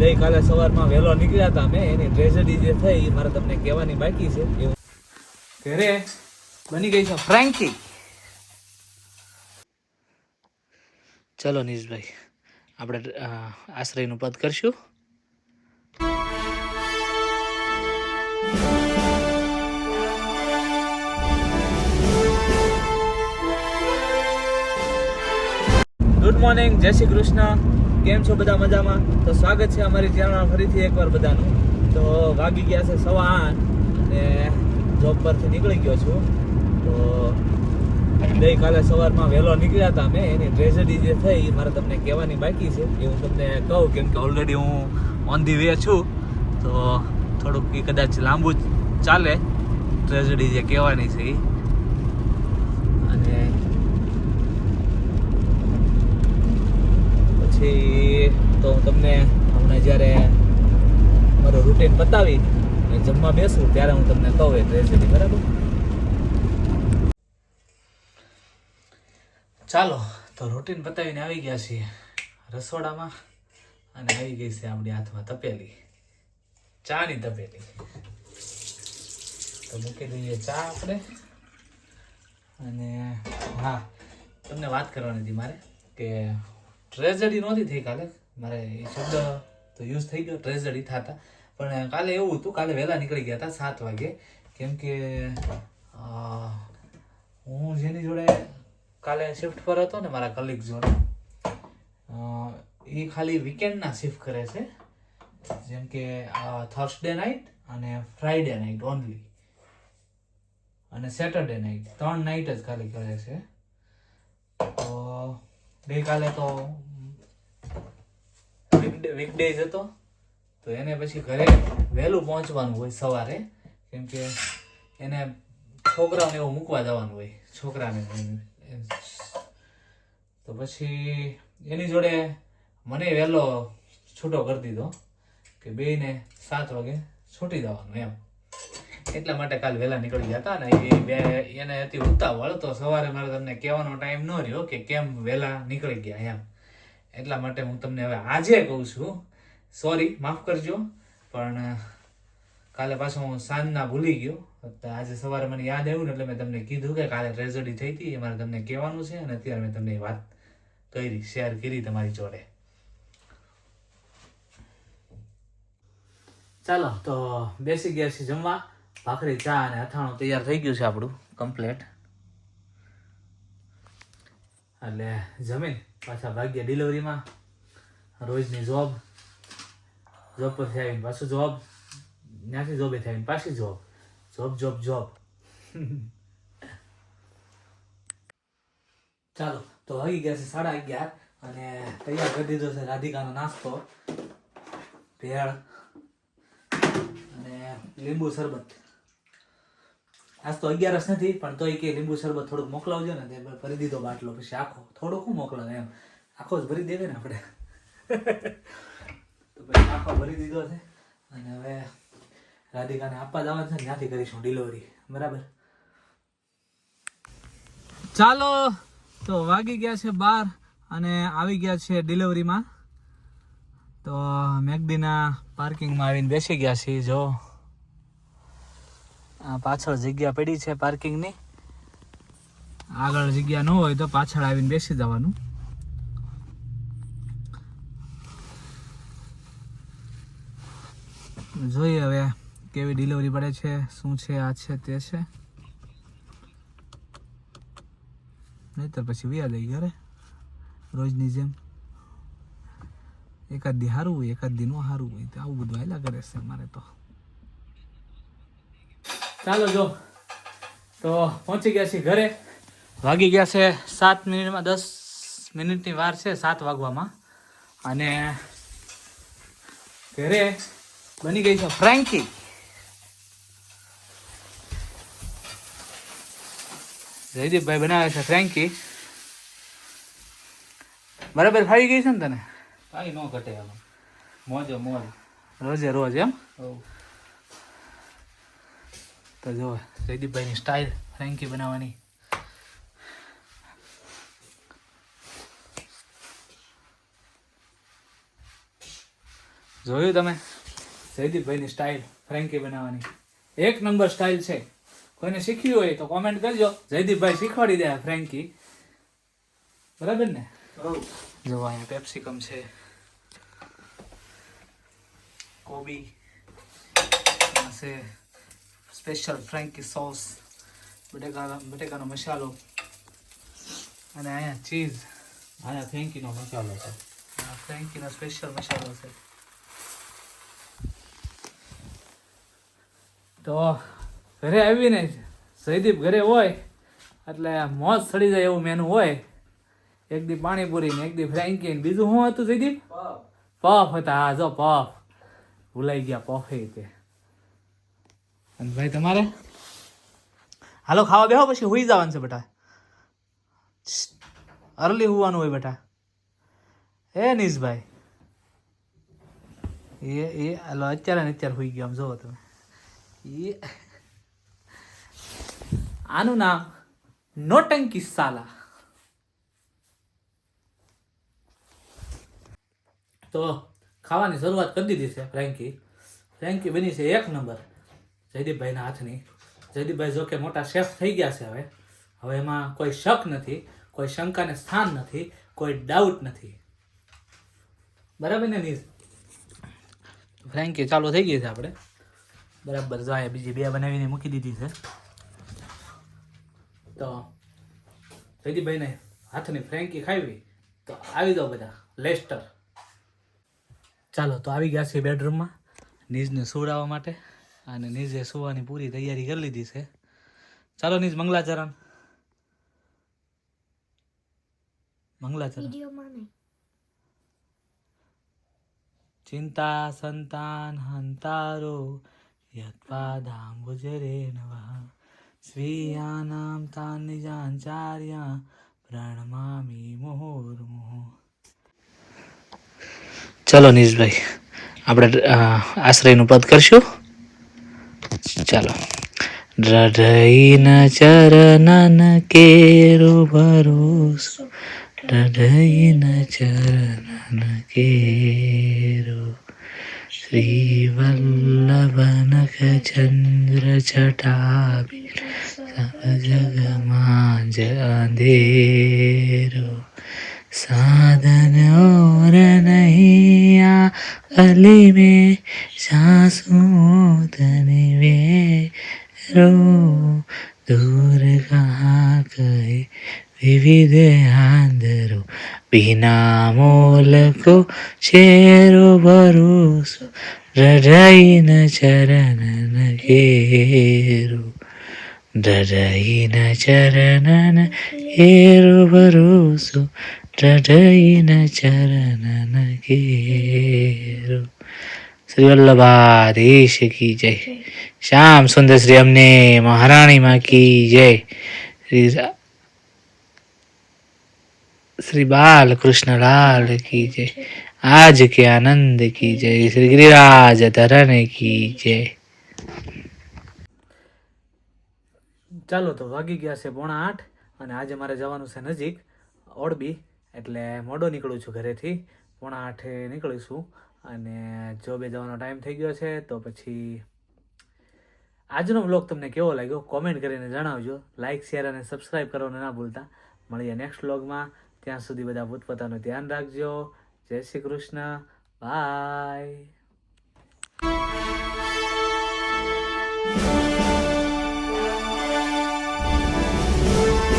ગઈકાલે સવારમાં વહેલો નીકળ્યા હતા મેં એની ટ્રેજેડી જે થઈ, એ મારે તમને કહેવાની બાકી છે. ઘરે બની ગઈ છે? ફ્રેન્કી ચલો નીશભાઈ, આપણે આશ્રયનું પદ કરશું. મોર્નિંગ જય શ્રી કૃષ્ણ. કેમ છો બધા મજામાં? તો સ્વાગત છે અમારી ચેનલમાં ફરીથી એકવાર બધાનું. તો વાગી ગયા છે સવા આઠ અને જોબ પરથી નીકળી ગયો છું. તો ગઈકાલે સવારમાં વહેલો નીકળ્યા હતા મેં એની ટ્રેજેડી જે થઈ એ મારે તમને કહેવાની બાકી છે. એ હું તમને કહું, કેમ કે ઓલરેડી હું ઓન ધી વે છું. તો થોડુંક એ કદાચ લાંબુ ચાલે. ટ્રેજેડી જે કહેવાની છે એ અને પછી તો હું તમને હમણાં જ્યારે મારું રૂટીન પતાવી અને જમવા બેસું ત્યારે હું તમને કહું એ રેસીપી બરાબર? ચાલો, તો રૂટીન પતાવીને આવી ગયા છીએ રસોડામાં અને આવી ગઈ છે આપણી હાથમાં તપેલી. ચાની તપેલી. તો મૂકી દઈએ ચા આપણે. અને હા, તમને વાત કરવાની હતી મારે કે ટ્રેઝડી નહોતી થઈ કાલે? મારે એ શબ્દ તો યુઝ થઈ ગયો ટ્રેઝડી થતા. પણ કાલે એવું હતું, કાલે વહેલા નીકળી ગયા હતા, સાત વાગે. કેમ કે હું જેની જોડે કાલે શિફ્ટ પર હતો ને, મારા કલીગ જોડે એ ખાલી વીકેન્ડના શિફ્ટ કરે છે. જેમ કે થર્સડે નાઇટ અને ફ્રાઈડે નાઇટ ઓનલી અને સેટરડે નાઇટ ત્રણ નાઇટ જ ખાલી કરે છે. તો ગઈકાલે તો વીકડેઝ હતો. તો એને પછી ઘરે વહેલું પહોંચવાનું હોય સવારે. કેમ કે એને છોકરાઓને એવું મૂકવા જવાનું હોય, છોકરાને. તો પછી એની જોડે મને વહેલો છૂટો કરી દીધો કે બેયને સાત વાગે છૂટી જવાનું એમ. એટલા માટે કાલ વહેલા નીકળી હતા ને એ બે એને હતી ઉતાવળ, તો સવારે મારે તમને કહેવાનો ટાઈમ ન રહ્યો કે કેમ વહેલા નીકળી ગયા એમ. એટલા માટે હું તમને હવે આજે કહું છું. સોરી માફ કરજો, પણ કાલે પાછો હું સાંજના ભૂલી ગયો. આજે સવારે મને યાદ આવ્યું ને એટલે મેં તમને કીધું કે કાલે ટ્રેઝડી થઈ હતી, એ મારે તમને કહેવાનું છે અને અત્યારે મેં તમને વાત કરી શેર કરી તમારી જોડે. ચાલો, તો બેસી ગયા છીએ જમવા. ભાખરી, ચા અને અથાણું તૈયાર થઈ ગયું છે આપણું કમ્પ્લેટ એટલે જમીન પાછા ભાગ્ય ડિલિવરીમાં રોજની જોબ જોબ પરથી આવીને પાછું જોબ ત્યાંથી જોબે આવીને પાછી જોબ જોબ જોબ જોબ ચાલો, તો વાગી ગયા છે સાડા અગિયાર અને તૈયાર કરી દીધો છે રાધિકાનો નાસ્તો. ભેળ. લીંબુ શરબત. આજ તો અગિયારસ નથી, પણ તોય કે લીંબુ શરબત થોડુંક મોકલાવજો ને, તે ભરી દીધો બાટલો, પછી આખો. થોડો હું મોકલાવે એમ. આખો જ ભરી દેવે ને આપણે. તો પછી આખો ભરી દીધો છે. અને હવે રાધિકાને આપવા જવાનું છે ત્યાંથી કરીશું ડિલિવરી બરાબર? ચાલો, તો વાગી ગયા છે બાર અને આવી ગયા છે ડિલિવરીમાં તો મેગડીના પાર્કિંગમાં આવીને બેસી ગયા છીએ, જો. આ પાછળ જગ્યા પડી છે પાર્કિંગની. આગળ જગ્યા ન હોય તો પાછળ આવીને બેસી જવાનું. જોઈએ હવે કેવી ડિલિવરી પડે છે, શું છે, આ છે, તે છે. નહીતર પછી વ્યા લઈ ઘરે, રોજની જેમ. એકાદ દી સારું હોય, એકાદ દી નો સારું હોય, તો આવું બધું આયલા કરે છે મારે તો. ચાલો જો. તો પહોંચી ગયા છીએ ઘરે. વાગી ગયા છે સાત મિનિટમાં દસ મિનિટની વાર છે સાત વાગવામાં. અને ઘરે બની ગઈ છે ફ્રેન્કી જયદીપભાઈ બનાવે છે ફ્રેન્કી બરાબર ફાવી ગઈ છે ને તને? કાંઈ ન ઘટે મોજો મોજ. રોજે રોજ એમ? તો જો જયદીપભાઈની સ્ટાઇલ ફ્રેન્કી બનાવવાની. જોયું તમે? જયદીપભાઈની સ્ટાઇલ ફ્રેન્કી બનાવવાની. એક નંબર સ્ટાઇલ છે. કોઈને શીખવી હોય તો કોમેન્ટ કરજો. જયદીપભાઈ શીખવાડી દે ફ્રેન્કી. બરાબર ને? જો અહીંયા કેપ્સિકમ છે. કોબી. છે. સ્પેશિયલ ફ્રેન્કી સોસ બટેકા બટેકાનો મસાલો અને અહીંયા ચીઝ અહીંયા ફ્રેન્કીનો મસાલો છે આ ફ્રેન્કીનો સ્પેશિયલ મસાલો છે તો ઘરે આવીને જયદીપ ઘરે હોય એટલે મોજ સડી જાય એવું મેનુ હોય. એક દી પાણીપુરી ને એક દી ફ્રેન્કી ને બીજું શું હતું જયદીપ? પફ હતા હા જો પફ ભૂલાઈ ગયા પફે તે. અને ભાઈ તમારે? હાલો, ખાવા બેહો પછી હુઈ જવાનું છે બેટા. અર્લી હોવાનું હોય બેટા. એ નીશભાઈ એ એ, હાલો, અત્યારે ને અત્યારે હોઈ ગયા, આમ જોવો તમે. એ. આનું નામ નોટંકી સાલા. તો ખાવાની શરૂઆત કરી દીધી છે, ફ્રેન્કી. ફ્રેન્કી બની છે એક નંબર. જયદીપભાઈના હાથની. જયદીપભાઈ જોકે મોટા શેફ થઈ ગયા છે હવે. હવે એમાં કોઈ શક નથી કોઈ શંકાને સ્થાન નથી કોઈ ડાઉટ નથી. બરાબર ને નીઝ ફ્રેન્કી ચાલુ થઈ ગઈ છે આપણે? બરાબર જો અહીંયા બીજી બે બનાવીને મૂકી દીધી છે. તો જયદીપભાઈને હાથની ફ્રેન્કી ખાવી તો આવી દો બધા. લેસ્ટર ચાલો તો આવી ગયા છે બેડરૂમમાં. નીઝને સુવડાવવા માટે. અને નીઝે સુવાની પૂરી તૈયારી કરી લીધી છે. ચાલો નીઝ મંગલાચરણ. મંગલાચરણ. ચિંતા સંતાન હંતારો યત્પાદાંબુજરે નવા સ્વીયાનામ તાન નિજાંચાર્યા પ્રણમામી મુહુર્મુહુ. ચલો નીશભાઈ આપણે આશ્રયનું પદ કરશું. ચાલો. રઢઈના ચરનન કેરો ભરોસો. રઢઈના ચરનન કેરો. શ્રી વલ્લભન ચંદ્ર છટાબી જગમાં જ અંધેરો. સાધનો अलिमे सांसों तनिवे रो दूर कहाँ गए వివిధ అందరూ వినామూలకు చేరు భరోసు రడైన చరణన కేరు రడైన చరణన ఏరు భరోసు ચઢઈને ચરણ ઘેરો શ્રી વલ્લભાધીશ કી જય શ્યામ સુંદર શ્રી અમને મહારાણી માં કી જય શ્રી શ્રી બાલ કૃષ્ણલાલ કી જય આજ કે આનંદ કી જય શ્રી ગિરિરાજ ધરણ કી જય ચાલો તો વાગી ગયા છે પોણા આઠ અને આજે મારે જવાનું છે નજીક ઓડબી એટલે મોડો નીકળું છું ઘરેથી, પોણા આઠે નીકળીશું અને જોબે જવાનો ટાઈમ થઈ ગયો છે, તો પછી આજનો બ્લોગ તમને કેવો લાગ્યો કોમેન્ટ કરીને જણાવજો. લાઇક શેર અને સબસ્ક્રાઈબ કરવાનું ના ભૂલતા. મળીએ નેક્સ્ટ બ્લોગમાં ત્યાં સુધી બધા પોતપોતાનું ધ્યાન રાખજો. જય શ્રી કૃષ્ણ. બાય